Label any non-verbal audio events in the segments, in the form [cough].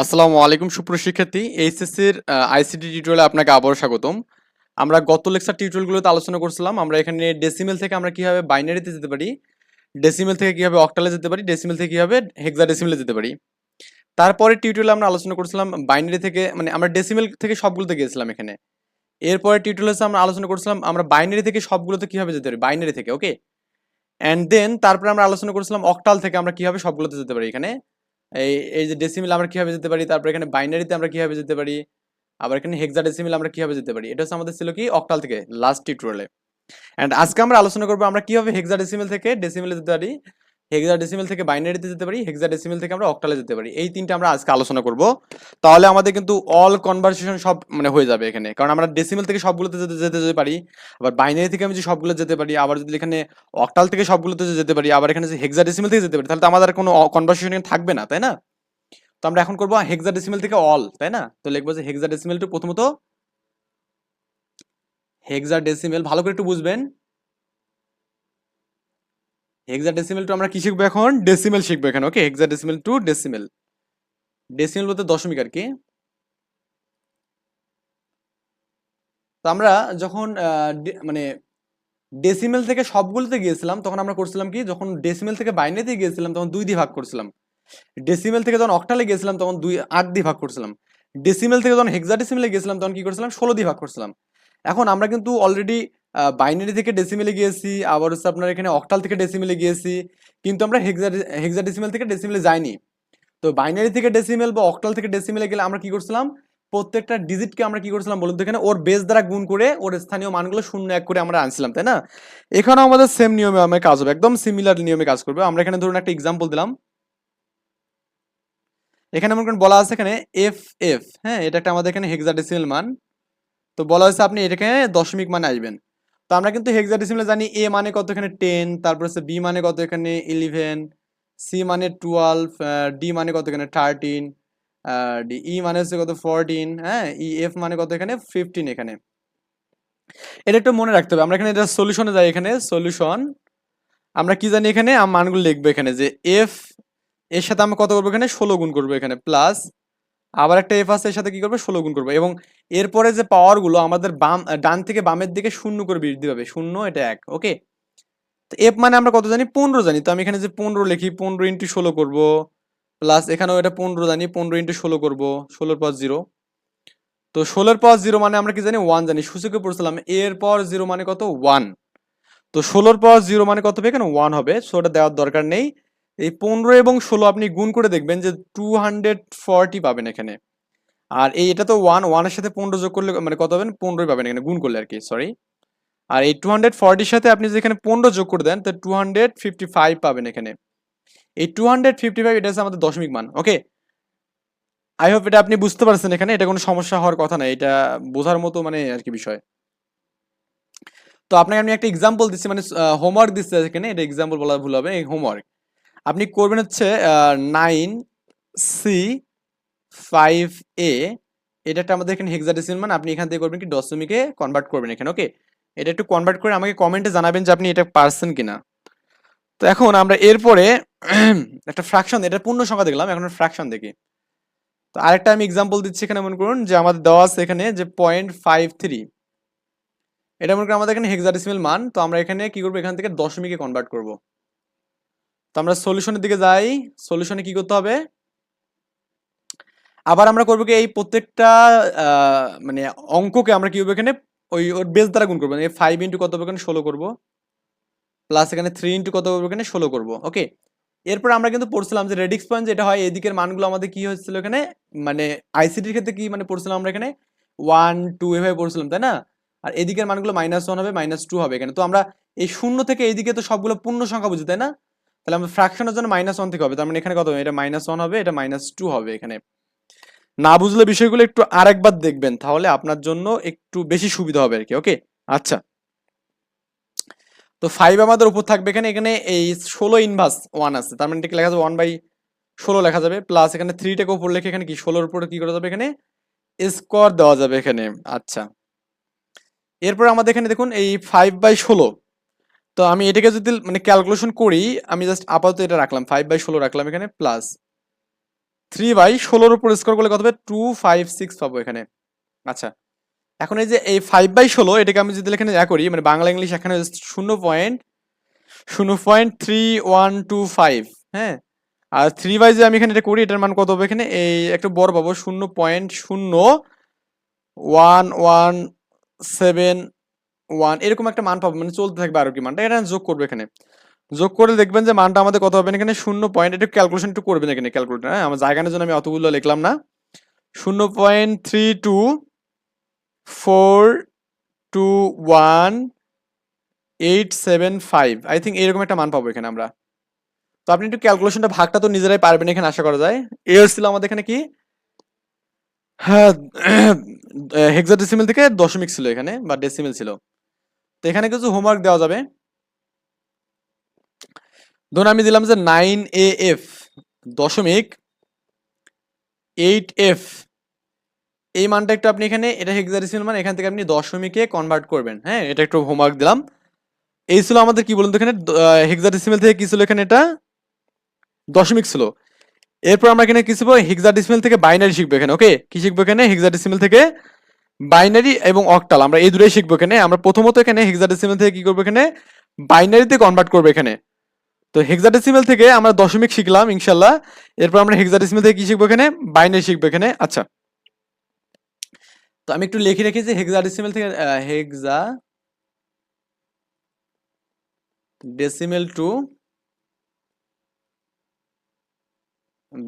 আসসালামু আলাইকুম সুপ্রিয় শিক্ষার্থী, এইচএসসির আইসিটি টিউটোরিয়ালে আপনাকে আবারও স্বাগতম। আমরা গত লেকচার টিউটোরিয়ালগুলোতে আলোচনা করছিলাম, আমরা এখানে ডেসিমেল থেকে আমরা কীভাবে বাইনারিতে যেতে পারি ডেসিমেল থেকে কীভাবে অক্টালে যেতে পারি ডেসিমেল থেকে কীভাবে কীভাবে হেক্সাডেসিমেলে যেতে পারি। তারপরে টিউটোরিয়ালে আমরা আলোচনা করছিলাম বাইনারি থেকে মানে আমরা ডেসিমেল থেকে সবগুলোতে গিয়েছিলাম এখানে। এরপরে টিউটোরিয়ালে আমরা আলোচনা করছিলাম, আমরা বাইনারি থেকে সবগুলোতে কীভাবে যেতে পারি বাইনারি থেকে ওকে অ্যান্ড দেন তারপরে আমরা আলোচনা করছিলাম অক্টাল থেকে আমরা কীভাবে সবগুলোতে যেতে পারি এখানে। এই এই যে ডেসিমিল আমরা কীভাবে যেতে পারি, তারপর এখানে বাইনারিতে আমরা কীভাবে যেতে পারি, আবার এখানে হেক্সা ডেসিমিল আমরা কীভাবে যেতে পারি, এটা হচ্ছে আমাদের ছিল কি অক্টাল থেকে লাস্ট টিউটোরিয়ালে অ্যান্ড আজকে আমরা আলোচনা করব আমরা কীভাবে হেক্সা ডেসিমিল থেকে ডেসিমিলে যেতে পারি হেক্সা ডেসিমিল থেকে বাইনারিতে যেতে পারি হেক্সা ডেসিমিল থেকে আমরা অক্টালে যেতে পারি। এই তিনটা আমরা আজকে আলোচনা করব। তাহলে আমাদের কিন্তু অল কনভারসেশন সব মানে হয়ে যাবে এখানে। কারণ আমরা ডেসিমেল থেকে সবগুলোতে যেতে যেতে যেতে পারি, আবার বাইনারি থেকে আমি যদি সবগুলো যেতে পারি, আবার যদি এখানে অক্টাল থেকে সবগুলোতে যেতে পারি, আবার এখানে যে হেক্সা ডেসিমিল থেকে যেতে পারি, তাহলে তো আমাদের কোনো কনভারসেশন থাকবে না, তাই না? তো আমরা এখন করব হেক্সাডেসিমেল থেকে অল তাই না? তো লিখব যে হেক্সাডেসিমেল টু প্রথমত হেক্সাডেসিমেল ভালো করে একটু বুঝবেন। হেক্সাডেসিমেল টু আমরা কি শিখব এখন? ডেসিমেল শিখব এখানে okay hexadecimal to decimal decimal বলতে দশমিক আর কি। তো আমরা যখন মানে ডেসিমেল থেকে সবগুলোতে গিয়েছিলাম, তখন আমরা করছিলাম কি? যখন ডেসিমেল থেকে বাইনারিতে গিয়েছিলাম, তখন দুই দিয়ে ভাগ করছিলাম। ডেসিমেল থেকে যখন অক্টালে গেছিলাম তখন দুই, আট দিয়ে ভাগ করছিলাম। ডেসিমেল থেকে যখন হেক্সাডেসিমেলে গেছিলাম তখন কি করছিলাম? ষোলো দিয়ে ভাগ করছিলাম। এখন আমরা কিন্তু অলরেডি বাইনারি থেকে ডেসিমেলে গিয়েছি, আবার হচ্ছে আপনার এখানে অক্টাল থেকে ডেসিমেলে গিয়েছি, কিন্তু আমরা হেক্সা হেক্সাডেসিমেল থেকে ডেসিমেলে যাইনি। তো বাইনারি থেকে ডেসিমেল বা অক্টাল থেকে ডেসিমেলে গেলে আমরা কি করছিলাম? প্রত্যেকটা ডিজিটকে আমরা কি করছিলাম বলুন তো এখানে? ওর বেস দ্বারা গুণ করে ওর স্থানীয় মানগুলো শূন্য এক করে আমরা আনছিলাম, তাই না? এখানেও আমাদের সেম নিয়মে আমার কাজ হবে, একদম সিমিলার নিয়মে কাজ করবে। আমরা এখানে ধরুন একটা এক্সাম্পল দিলাম। এখানে মনে করেন বলা আছে এখানে এফ এফ হ্যাঁ? এটা একটা আমাদের এখানে হেক্সা ডেসিমেল মান। তো বলা হয়েছে আপনি এটাকে দশমিক মানে আসবেন। তো আমরা কিন্তু হেক্সাডেসিমালে জানি এ মানে কত এখানে টেন তারপর হচ্ছে বি মানে কত এখানে ইলেভেন সি মানে টুয়েলভ ডি মানে কত এখানে থার্টিন ডি ই মানে হচ্ছে কত ফোরটিন হ্যাঁ ই এফ মানে কত এখানে ফিফটিন এখানে। এটা একটু মনে রাখতে হবে, আমরা এখানে এটা সলিউশনে যাই এখানে সলিউশন আমরা কি জানি এখানে মানগুলো লিখব এখানে যে এফ এর সাথে আমরা কত করব এখানে? ষোলো গুণ করব এখানে প্লাস আবার একটা এফ আছে, এর সাথে কি করব? ষোলো গুণ করব। এবং এরপরে যে পাওয়ারগুলো আমাদের বাম ডান থেকে বামের দিকে শূন্য করে বৃদ্ধি পাবে। শূন্য, এটা এক ওকে তো এফ মানে আমরা কত জানি? পনেরো জানি। তো আমি এখানে যে পনেরো লিখি, পনেরো ইন্টু ষোলো করব প্লাস এখানেও এটা পনেরো জানি, পনেরো ইন্টু ষোলো করব, ষোলোর পর জিরো তো ষোলোর পর জিরো মানে আমরা কি জানি? ওয়ান জানি। সূচকে পড়ছিলাম, এর পর জিরো মানে কত? ওয়ান তো ষোলোর পর জিরো মানে কত হবে? এখানে ওয়ান হবে। সো ওটা দেওয়ার দরকার নেই। এই পনেরো এবং ষোলো আপনি গুণ করে দেখবেন যে টু হান্ড্রেড ফর্টি পাবেন এখানে। আর এই এটা তো ওয়ান ওয়ানের সাথে পনেরো যোগ করলে মানে কত পাবেন? পনেরোই পাবেন এখানে, গুণ করলে আর কি সরি আর এই টু হান্ড্রেড ফর্টির সাথে আপনি যেখানে পনেরো যোগ করে দেন, তো টু হান্ড্রেড ফিফটি ফাইভ পাবেন এখানে। এই টু হান্ড্রেড ফিফটি ফাইভ এটা হচ্ছে আমাদের দশমিক মান ওকে আই হোপ এটা আপনি বুঝতে পারছেন এখানে, এটা কোনো সমস্যা হওয়ার কথা না, এটা বোঝার মতো মানে আর কি বিষয়। তো আপনাকে আমি একটা এক্সাম্পল দিচ্ছি মানে হোমওয়ার্ক দিচ্ছি এখানে এটা এক্সাম্পল বলা ভুল হবে, এই হোমওয়ার্ক আপনি করবেন হচ্ছে নাইন সি ফাইভ এ এটা আমাদের এখানে হেক্সাডেসিমাল মান, আপনি এখান থেকে করবেন কি, দশমিকে কনভার্ট করবেন এখানে ওকে এটা একটু কনভার্ট করে আমাকে কমেন্টে জানাবেন যে আপনি এটা পারছেন কিনা। তো এখন আমরা এরপরে [clears throat] একটা ফ্র্যাকশন এটা পূর্ণ সংখ্যা দেখলাম, এখন ফ্র্যাকশন দেখি। তো আরেকটা আমি এক্সাম্পল দিচ্ছি এখানে, মনে করুন, যে আমাদের দেওয়া আছে এখানে যে পয়েন্ট ফাইভ থ্রি এটা মনে করেন আমাদের এখানে হেক্সাডেসিমাল মান, তো আমরা এখানে কি করব, এখান থেকে দশমিকে কনভার্ট করব। তো আমরা সলিউশনের দিকে যাই। সলিউশনে কি করতে হবে? আবার আমরা করব কি, এই প্রত্যেকটা মানে অঙ্ককে আমরা কি করব এখানে? ওই, ওর বেস দ্বারা গুণ করব। ফাইভ ইন্টু কত এখানে? ষোলো করব। প্লাস এখানে থ্রি ইন্টু কত হবে এখানে? ষোলো করব। ওকে এরপর আমরা কিন্তু পড়ছিলাম যে রেডিক্স পয়েন্ট যেটা হয়, এদিকের মানগুলো আমাদের কি হচ্ছিল এখানে? মানে আইসিটির ক্ষেত্রে কি মানে পড়ছিলাম আমরা এখানে? ওয়ান টু এভাবে পড়ছিলাম, তাই না? আর এদিকের মানগুলো মাইনাস ওয়ান হবে মাইনাস টু হবে এখানে। তো আমরা এই শূন্য থেকে এইদিকে তো সবগুলো পূর্ণ সংখ্যা বুঝি, তাই না? তাহলে আমরা ফ্র্যাকশনের জন্য মাইনাস ওয়ান থেকে হবে। তার মানে এখানে কত হবে? এটা মাইনাস ওয়ান হবে, এটা মাইনাস টু হবে এখানে। না বুঝলে বিষয়গুলো একটু আরেকবার দেখবেন, তাহলে আপনার জন্য একটু বেশি সুবিধা হবে আর কি ওকে আচ্ছা। তো ফাইভ আমাদের উপর থাকবে এখানে এখানে এই ষোলো ইনভার্স ওয়ান আছে। তার মানে লেখা যাবে ওয়ান বাই ষোলো লেখা যাবে প্লাস এখানে থ্রিটাকে উপর লেখে এখানে কি? ষোলোর উপরে কি করা যাবে এখানে? স্কোয়ার দেওয়া যাবে এখানে। আচ্ছা। এরপর আমাদের এখানে দেখুন, এই ফাইভ বাই ষোলো তো আমি এটাকে যদি মানে ক্যালকুলেশন করি, আমি জাস্ট আপাতত এটা রাখলাম ফাইভ বাই ষোলো রাখলাম এখানে প্লাস থ্রি বাই ষোলোর উপর স্কোর করলে কত হবে? টু ফাইভ সিক্স পাবো এখানে। আচ্ছা এখন এই যে এই ফাইভ বাই ষোলো, এটাকে আমি যদি এখানে যা করি মানে বাংলা ইংলিশ এখানে শূন্য পয়েন্ট শূন্য point three one two five হ্যাঁ? আর থ্রি বাই যে আমি এখানে এটা করি, এটার মান কত হবে এখানে? এই একটু বড় পাবো, শূন্য পয়েন্ট শূন্য ওয়ান ওয়ান সেভেন ওয়ান এরকম একটা মান পাবো মানে চলতে থাকবে আরও কি মানটা, এটা যোগ করবে এখানে। যোগ করে দেখবেন যে মানটা আমাদের কত হবে এখানে? শূন্য পয়েন্ট একটু ক্যালকুলেশন একটু করবেন এখানে ক্যালকুলেটার হ্যাঁ? আমার জায়গার জন্য আমি অতগুলো লিখলাম না। শূন্য point three two four two one eight seven five I think এরকম একটা মান পাবো এখানে আমরা। তো আপনি একটু ক্যালকুলেশনটা ভাগটা তো নিজেরাই পারবেন এখানে, আশা করা যায়। এ ছিল আমাদের এখানে কি? হ্যাঁ [clears throat] হেক্সাডেসিমেল থেকে দশমিক ছিল এখানে, বা ডেসিমেল ছিল। তো এখানে কিছু হোমওয়ার্ক দেওয়া যাবে। ধরুন আমি দিলাম যে নাইন এ এফ দশমিক এইট এফ এই মানটা একটু আপনি এখানে, এটা হেক্সাডেসিমেল মান এখান থেকে আপনি দশমিকে কনভার্ট করবেন। হ্যাঁ এটা একটু হোমওয়ার্ক দিলাম। এই ছিল আমাদের কি বলুন তো এখানে? হেক্সাডেসিমেল থেকে কি ছিল এখানে এটা? দশমিক ছিল। এরপর আমরা এখানে কি শিখব? হেক্সাডেসিমেল থেকে বাইনারি শিখব এখানে ওকে কি শিখব এখানে? হেক্সাডেসিমেল থেকে বাইনারি এবং অক্টাল, আমরা এই দুটোই শিখব এখানে। আমরা প্রথমত এখানে হেক্সাডেসিমেল থেকে কি করব এখানে? বাইনারিতে কনভার্ট করব এখানে। তো হেক্সাডেসিমেল থেকে আমরা দশমিক শিখলাম, ইনশাল্লাহ। এরপর আমরা হেক্সাডেসিমেল থেকে কি শিখব এখানে? বাইনারি শিখব এখানে। আচ্ছা। তো আমি একটু লিখে রেখেছি হেক্সাডেসিমেল থেকে hexadecimal to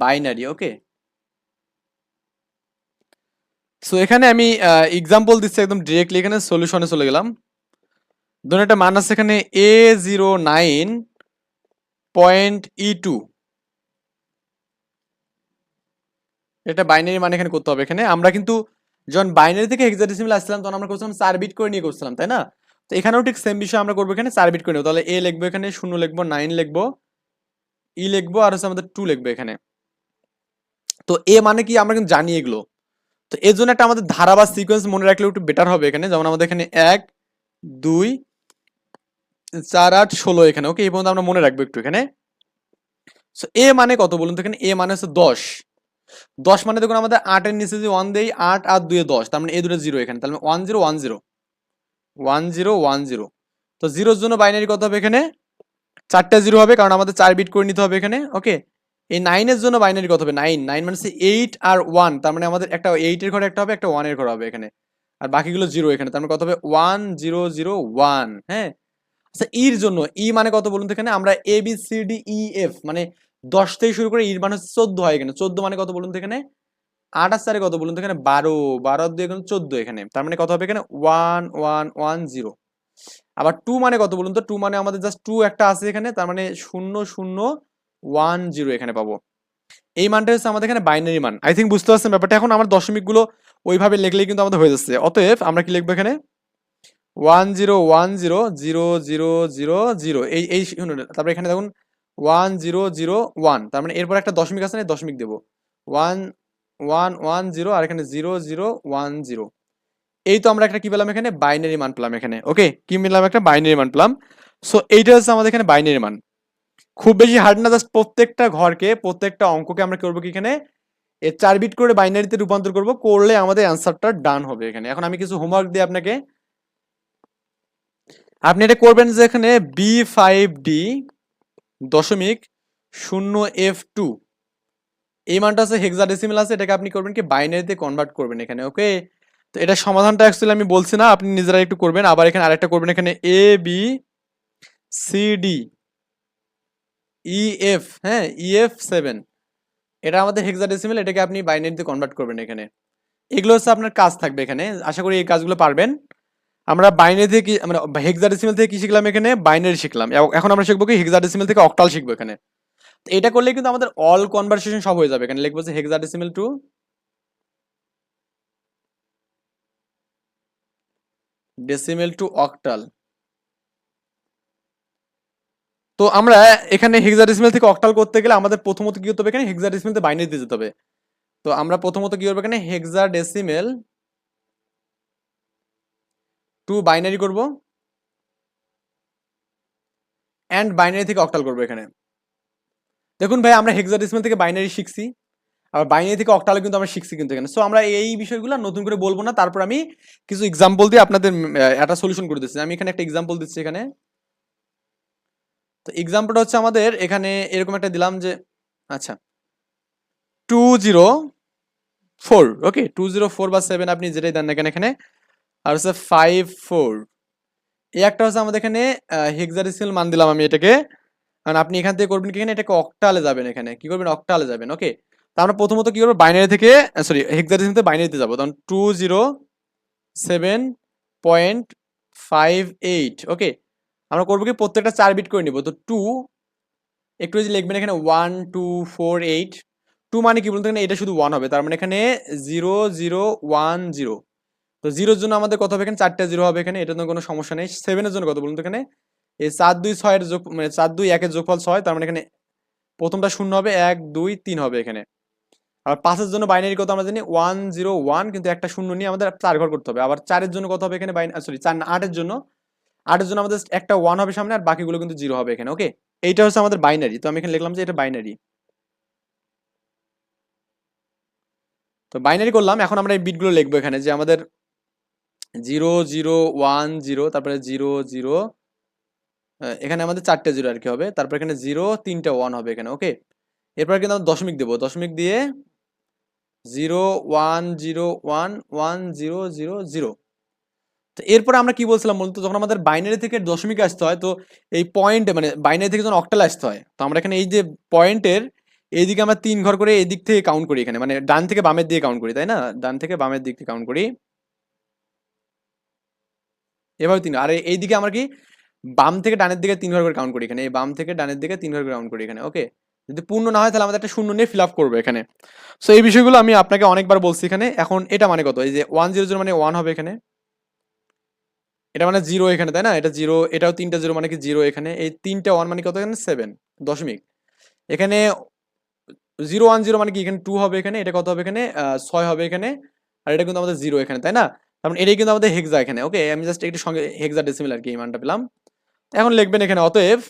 binary, okay? So এখানে আমি এক্সাম্পল দিচ্ছি একদম ডিরেক্টলি এখানে সলিউশনে চলে গেলাম। ধরুন একটা মান আছে এখানে A zero nine point E two এটা বাইনারি মানে এখানে করতে হবে এখানে। আমরা কিন্তু যখন বাইনারি থেকে হেক্সাডেসিমাল আসছিলাম, তখন আমরা করছিলাম চার বিট করে নিয়ে করছিলাম, তাই না? তো এখানেও ঠিক সেম বিষয় আমরা করব এখানে চার বিট করে নেব। তাহলে এ লিখব এখানে, শূন্য লিখব নাইন লিখব ই লিখব, আর হচ্ছে আমাদের টু লিখব এখানে। তো এ মানে কি? আমরা কিন্তু জানি এগুলো। তো এর জন্য একটা আমাদের ধারা বা সিকোয়েন্স মনে রাখলে একটু বেটার হবে এখানে। যেমন আমাদের এখানে এক, দুই, চার, আট, ষোলো এখানে। ওকে এই পর্যন্ত আমরা মনে রাখব একটু এখানে। সো এ মানে কত বলুন তো এখানে? এ মানে হচ্ছে দশ। দশ মানে দেখুন আমাদের আটের নিচে যদি ওয়ান দেই, আট আর দুয়ে দশ। তার মানে এ দুটো জিরো এখানে। তাহলে one zero one zero one zero one zero তো জিরোর জন্য বাইনারি কত হবে এখানে? চারটা জিরো হবে, কারণ আমাদের চার বিট করে নিতে হবে এখানে। ওকে এই নাইনের জন্য বাইনারি কত হবে? নাইন নাইন মানে এইট আর ওয়ান তার মানে আমাদের একটা এইটের ঘরে একটা হবে, একটা ওয়ানের ঘরে হবে এখানে। আর বাকিগুলো জিরো এখানে, তার মানে কত হবে? ওয়ান জিরো জিরো ওয়ান হ্যাঁ? আচ্ছা ইর জন্য ই মানে কত বলুন তো এখানে? আমরা A B C D E F মানে দশ থেকে শুরু করে ইর মানে হচ্ছে চোদ্দ হয় এখানে। চোদ্দ মানে কত বলুন তো এখানে? আর চারে কত বলুন তো এখানে? বারো। বারো দিয়ে এখানে চোদ্দ এখানে। তার মানে কত হবে এখানে? ওয়ান ওয়ান ওয়ান জিরো আবার টু মানে কত বলুন তো? টু মানে আমাদের জাস্ট টু একটা আছে এখানে, তার মানে শূন্য শূন্য ওয়ান জিরো এখানে পাবো। এই মানটা হচ্ছে আমাদের এখানে বাইনারি মান। আই থিঙ্ক বুঝতে পারছেন ব্যাপারটা? এখন আমার দশমিকগুলো ওইভাবে লিখলেই কিন্তু আমাদের হয়ে যাচ্ছে। অতএব আমরা কি লিখব এখানে? One zero one zero zero zero zero zero. এই এই তারপরে এখানে দেখুন, ওয়ান জিরো জিরো ওয়ান। তার মানে এরপর একটা দশমিক আছে না দশমিক দেবো। ওয়ান ওয়ান ওয়ান জিরো, আর এখানে জিরো জিরো, ওয়ান, জিরো। এই তো আমরা একটা কি পেলাম এখানে? বাইনারি মান পেলাম এখানে। ওকে কি পেলাম একটা? বাইনারি মান পেলাম। সো এইটা হচ্ছে আমাদের এখানে বাইনারি মান। খুব বেশি হার্ড না জাস্ট প্রত্যেকটা ঘরকে, প্রত্যেকটা অঙ্ককে আমরা করব কি এখানে? এ চার বিট করে বাইনারিতে রূপান্তর করব, করলে আমাদের অ্যান্সারটা ডান হবে এখানে। এখন আমি কিছু হোমওয়ার্ক দিই আপনাকে। আপনি এটা করবেন যে এখানে বি ফাইভ ডি দশমিক শূন্য এফ টু এই মানটা আছে হেক্সাডেসিমাল আছে, এটাকে আপনি করবেন কি বাইনারিতে কনভার্ট করবেন এখানে ওকে তো এটা সমাধানটা অ্যাকচুয়ালি আমি বলছি না, আপনি নিজেরা একটু করবেন। আবার এখানে আরেকটা করবেন, এখানে A B C D E F হ্যাঁ ইএফ সেভেন এটা আমাদের হেক্সাডেসিমাল এটাকে আপনি বাইনারিতে কনভার্ট করবেন এখানে। এগুলো হচ্ছে আপনার কাজ থাকবে এখানে। আশা করি এই কাজগুলো পারবেন। আমরা বাইনারি থেকে কি, আমরা হেক্সাডেসিমাল থেকে কি শিখলাম এখানে? বাইনারি শিখলাম। এখন আমরা শিখব কি হেক্সাডেসিমাল থেকে অক্টাল শিখব এখানে। এটা করলে কিন্তু আমাদের অল কনভারসেশন সব হয়ে যাবে। এখানে লিখব যে hexadecimal to decimal to octal তো আমরা এখানে হেক্সাডেসিমাল থেকে অক্টাল করতে গেলে আমাদের প্রথমত কি করতে হবে? এখানে হেক্সাডেসিমাল থেকে বাইনারিতে যেতে হবে। তো আমরা প্রথমত কি করব এখানে? হেক্সাডেসিমেল টু বাইনারি করব। অ্যান্ড বাইনারি থেকে অক্টাল করব এখানে। দেখুন ভাই, আমরা হেক্সাডেসিমাল থেকে বাইনারি শিখছি। আর বাইনারি থেকে অক্টালে কিন্তু আমরা শিখছি কিন্তু এখানে। সো আমরা এই বিষয়গুলো নতুন করে বলব না। তারপর আমি কিছু এক্সাম্পল দিয়ে আপনাদের একটা সলিউশন করে দিচ্ছি। আমি এখানে একটা এক্সাম্পল দিচ্ছি এখানে। তো এক্সাম্পলটা হচ্ছে আমাদের, এখানে এরকম একটা দিলাম যে আচ্ছা two zero four okay two zero four বা সেভেন আপনি যেটাই দেন না কেন এখানে, আর হচ্ছে ফাইভ ফোর এই একটা হচ্ছে আমাদের এখানে হেক্সাডেসিমাল মান দিলাম আমি এটাকে, কারণ আপনি এখান থেকে করবেন কি এখানে, এটাকে অক্টালে যাবেন এখানে, কি করবেন? অক্টালে যাবেন ওকে তো আমরা প্রথমত কি করব? বাইনারি থেকে সরি হেক্সাডেসিমাল থেকে বাইনারিতে যাব তখন two zero seven point five eight okay আমরা করব কি, প্রত্যেকটা চার বিট করে নিব। তো টু একটু যদি লিখবেন এখানে one two four eight two মানে কি বলতে এটা শুধু ওয়ান হবে। তার মানে এখানে জিরো জিরো ওয়ান জিরো তো জিরোর জন্য আমাদের কত হবে এখানে? চারটা জিরো হবে এখানে। এটার জন্য কোনো সমস্যা নেই। সেভেনের জন্য কত বলুন তো এখানে? এই চার দুই ছয়ের যোগ মানে চার দুই একের যোগফল ছয়, তার মানে এখানে প্রথমটা শূন্য হবে, এক, দুই, তিন হবে এখানে। আর পাঁচের জন্য বাইনারি কত আমরা জানি? ওয়ান জিরো ওয়ান কিন্তু একটা শূন্য নিয়ে আমাদের চার ঘর করতে হবে। আবার চারের জন্য কত হবে এখানে? বাইন সরি চার আটের জন্য আটের জন্য আমাদের একটা ওয়ান হবে সামনে আর বাকিগুলো কিন্তু জিরো হবে এখানে ওকে এইটা হচ্ছে আমাদের বাইনারি তো আমি এখানে লিখলাম যে এটা বাইনারি তো বাইনারি করলাম, এখন আমরা এই বিটগুলো লিখব এখানে যে আমাদের জিরো জিরো ওয়ান জিরো তারপরে জিরো জিরো এখানে আমাদের চারটে জিরো আর কি হবে, তারপর এখানে জিরো তিনটে ওয়ান হবে এখানে ওকে এরপর কিন্তু আমরা দশমিক দেবো, দশমিক দিয়ে zero one zero one one zero zero zero তো এরপরে আমরা কি বলছিলাম মূলত যখন আমাদের বাইনারি থেকে দশমিক আসতে হয়, তো এই পয়েন্ট মানে বাইনারি থেকে যখন অক্টাল আসতে হয়, তো আমরা এখানে এই যে পয়েন্টের এইদিকে আমরা তিন ঘর করে এই দিক থেকে কাউন্ট করি এখানে মানে ডান থেকে বামের দিকে কাউন্ট করি, তাই না? ডান থেকে বামের দিক থেকে কাউন্ট করি। এভাবে তিন, আর এই দিকে আমরা কি বাম থেকে ডানের দিকে তিন ঘর করে কাউন্ট করি এখানে, এই বাম থেকে ডানের দিকে তিন ঘর করে কাউন্ট করি এখানে ওকে যদি পূর্ণ না হয়, তাহলে আমাদের একটা শূন্য নিয়ে ফিল আপ করব এখানে। সো এই বিষয়গুলো আমি আপনাকে অনেকবার বলছি এখানে, এখন এটা মানে কত? এই যে ওয়ান জিরো জিরো মানে ওয়ান হবে এখানে। এটা মানে জিরো এখানে, তাই না? এটা জিরো এটাও তিনটা জিরো মানে কি জিরো এখানে? এই তিনটা ওয়ান মানে কত এখানে? সেভেন দশমিক। এখানে জিরো ওয়ান জিরো মানে কি? এখানে টু হবে এখানে, এটা কত হবে এখানে? ছয় হবে এখানে, আর এটা কিন্তু আমাদের জিরো এখানে, তাই না? তার মানে এটাই কিন্তু আমাদের হেক্সা এখানে ওকে আমি জাস্ট একটু সঙ্গে হেক্সা ডেসিমেল আর কি, এই মানটা পেলাম। এখন লিখবেন এখানে, অতএব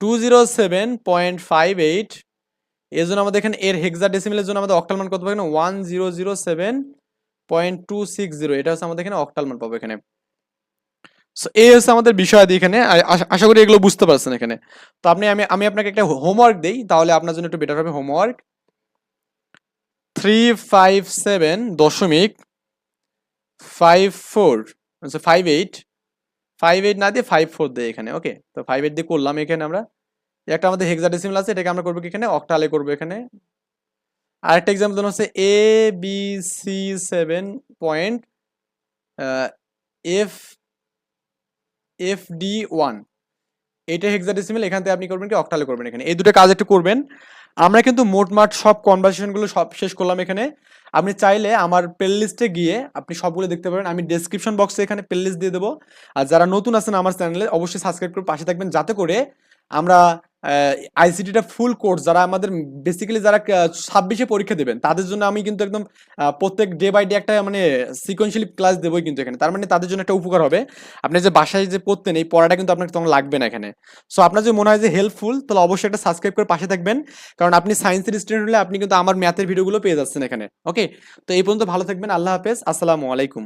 two zero seven point five eight এর জন্য আমাদের এখানে, এর হেক্সা ডেসিমেলের জন্য আমাদের অক্টাল মান কত পাবে এখানে? One zero zero seven point two six zero, এটা হচ্ছে আমাদের এখানে অক্টাল মান পাবো এখানে। সো এই হচ্ছে আমাদের বিষয় দিয়ে এখানে আশা করি এগুলো বুঝতে পারছেন এখানে। তো আপনি, আমি আমি আপনাকে একটা হোমওয়ার্ক দেই, তাহলে আপনার জন্য একটু বেটার হবে হোমওয়ার্ক থ্রি ফাইভ সেভেন দশমিক ফাইভ ফোর আচ্ছা ফাইভ এইট ফাইভ এইট না দিয়ে ফাইভ ফোর দেয় এখানে ওকে তো ফাইভ এইট দিয়ে করলাম এখানে আমরা। একটা আমাদের হেক্সাডেসিমাল আছে, এটাকে আমরা করব এখানে? অক্টালে করব এখানে। আরেকটা এক্সাম্পল হচ্ছে A B C seven point F F D one এটা হেক্সাডেসিমাল এখান থেকে আপনি করবেন কি? অক্টালে করবেন এখানে। এই দুটো কাজ একটু করবেন। আমরা কিন্তু মোটমাট সব কনভারসেশনগুলো সব শেষ করলাম এখানে। আপনি চাইলে আমার প্লেলিস্টে গিয়ে আপনি সবগুলো দেখতে পারেন। আমি ডেসক্রিপশন বক্সে এখানে প্লেলিস্ট দিয়ে দেবো। আর যারা নতুন আছেন আমার চ্যানেলে অবশ্যই সাবস্ক্রাইব করে পাশে থাকবেন। যাতে করে আমরা আইসিটিটা ফুল কোর্স যারা আমাদের বেসিক্যালি যারা ছাব্বিশে পরীক্ষা দেবেন, তাদের জন্য আমি কিন্তু একদম প্রত্যেক ডে বাই ডে একটা মানে সিকোয়েন্সিয়ালি ক্লাস দেবোই কিন্তু এখানে। তার মানে তাদের জন্য একটা উপকার হবে। আপনি যে বাসায় যে পড়তেন, এই পড়াটা কিন্তু আপনাকে তখন লাগবে না এখানে। সো আপনার যদি মনে হয় যে হেল্পফুল তাহলে অবশ্যই একটা সাবস্ক্রাইব করে পাশে থাকবেন। কারণ আপনি সায়েন্সের স্টুডেন্ট হলে আপনি কিন্তু আমার ম্যাথের ভিডিওগুলো পেয়ে যাচ্ছেন এখানে। ওকে তো এই পর্যন্ত ভালো থাকবেন। আল্লাহ হাফেজ। আসসালামু আলাইকুম।